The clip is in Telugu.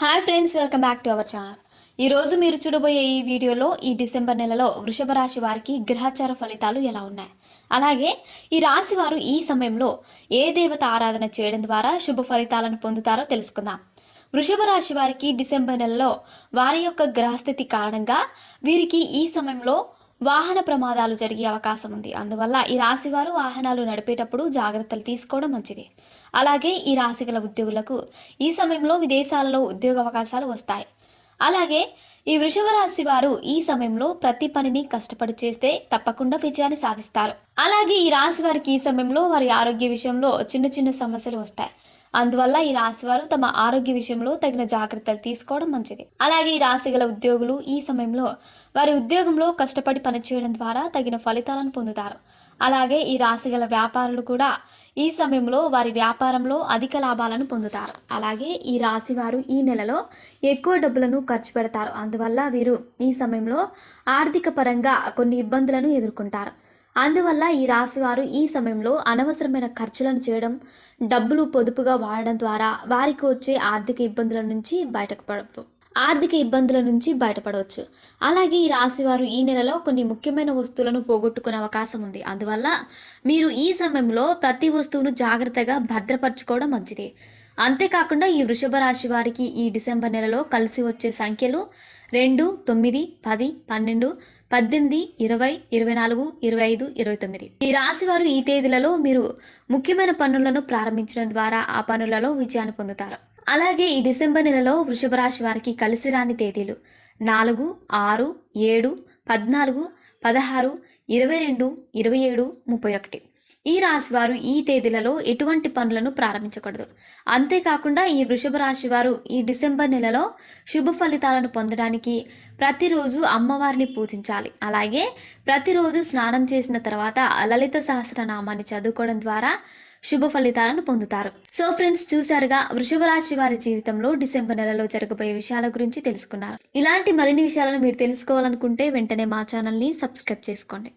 Hi friends welcome back to our channel. ఈరోజు మీరు చూడబోయే ఈ వీడియోలో ఈ డిసెంబర్ నెలలో వృషభ రాశి వారికి గ్రహచార ఫలితాలు ఎలా ఉన్నాయి? అలాగే ఈ రాశి వారు ఈ సమయంలో ఏ దేవత ఆరాధన చేయడం ద్వారా శుభ ఫలితాలను పొందుతారో తెలుసుకుందాం. వృషభ రాశి వారికి డిసెంబర్ నెలలో వారి యొక్క గ్రహస్థితి కారణంగా వీరికి ఈ సమయంలో వాహన ప్రమాదాలు జరిగే అవకాశం ఉంది. అందువల్ల ఈ రాశి వారు వాహనాలు నడిపేటప్పుడు జాగ్రత్తలు తీసుకోవడం మంచిది. అలాగే ఈ రాశి గల ఉద్యోగులకు ఈ సమయంలో విదేశాలలో ఉద్యోగ అవకాశాలు వస్తాయి. అలాగే ఈ వృషభ రాశి వారు ఈ సమయంలో ప్రతి పనిని కష్టపడి చేస్తే తప్పకుండా విజయాన్ని సాధిస్తారు. అలాగే ఈ రాశి వారికి ఈ సమయంలో వారి ఆరోగ్య విషయంలో చిన్న చిన్న సమస్యలు వస్తాయి. అందువల్ల ఈ రాశి వారు తమ ఆరోగ్య విషయంలో తగిన జాగ్రత్తలు తీసుకోవడం మంచిది. అలాగే ఈ రాశి గల ఉద్యోగులు ఈ సమయంలో వారి ఉద్యోగంలో కష్టపడి పనిచేయడం ద్వారా తగిన ఫలితాలను పొందుతారు. అలాగే ఈ రాశి గల వ్యాపారులు కూడా ఈ సమయంలో వారి వ్యాపారంలో అధిక లాభాలను పొందుతారు. అలాగే ఈ రాశి వారు ఈ నెలలో ఎక్కువ డబ్బులను ఖర్చు పెడతారు. అందువల్ల వీరు ఈ సమయంలో ఆర్థిక పరంగా కొన్ని ఇబ్బందులను ఎదుర్కొంటారు. అందువల్ల ఈ రాశివారు ఈ సమయంలో అనవసరమైన ఖర్చులను చేయడం డబ్బులు పొదుపుగా వాడడం ద్వారా వారికి వచ్చే ఆర్థిక ఇబ్బందుల నుంచి బయటకు పడ ఆర్థిక ఇబ్బందుల నుంచి బయటపడవచ్చు. అలాగే ఈ రాశివారు ఈ నెలలో కొన్ని ముఖ్యమైన వస్తువులను పోగొట్టుకునే అవకాశం ఉంది. అందువల్ల మీరు ఈ సమయంలో ప్రతి వస్తువును జాగ్రత్తగా భద్రపరచుకోవడం మంచిది. అంతేకాకుండా ఈ వృషభ రాశి వారికి ఈ డిసెంబర్ నెలలో కలిసి వచ్చే సంఖ్యలు రెండు తొమ్మిది పది పన్నెండు పద్దెనిమిది ఇరవై ఇరవై నాలుగు ఇరవై ఐదు ఇరవై తొమ్మిది. ఈ రాశి వారు ఈ తేదీలలో మీరు ముఖ్యమైన పనులను ప్రారంభించడం ద్వారా ఆ పనులలో విజయాన్ని పొందుతారు. అలాగే ఈ డిసెంబర్ నెలలో వృషభ రాశి వారికి కలిసి రాని తేదీలు నాలుగు ఆరు ఏడు పద్నాలుగు పదహారు ఇరవై రెండు ఇరవై ఏడు ముప్పై ఒకటి. ఈ రాశి వారు ఈ తేదీలలో ఎటువంటి పనులను ప్రారంభించకూడదు. అంతేకాకుండా ఈ వృషభ రాశి వారు ఈ డిసెంబర్ నెలలో శుభ ఫలితాలను పొందడానికి ప్రతిరోజు అమ్మవారిని పూజించాలి. అలాగే ప్రతిరోజు స్నానం చేసిన తర్వాత లలిత సహస్రనామాన్ని చదువుకోవడం ద్వారా శుభ ఫలితాలను పొందుతారు. సో ఫ్రెండ్స్ చూసారుగా వృషభ రాశి వారి జీవితంలో డిసెంబర్ నెలలో జరగబోయే విషయాల గురించి తెలుసుకున్నారు. ఇలాంటి మరిన్ని విషయాలను మీరు తెలుసుకోవాలనుకుంటే వెంటనే మా ఛానల్ని సబ్స్క్రైబ్ చేసుకోండి.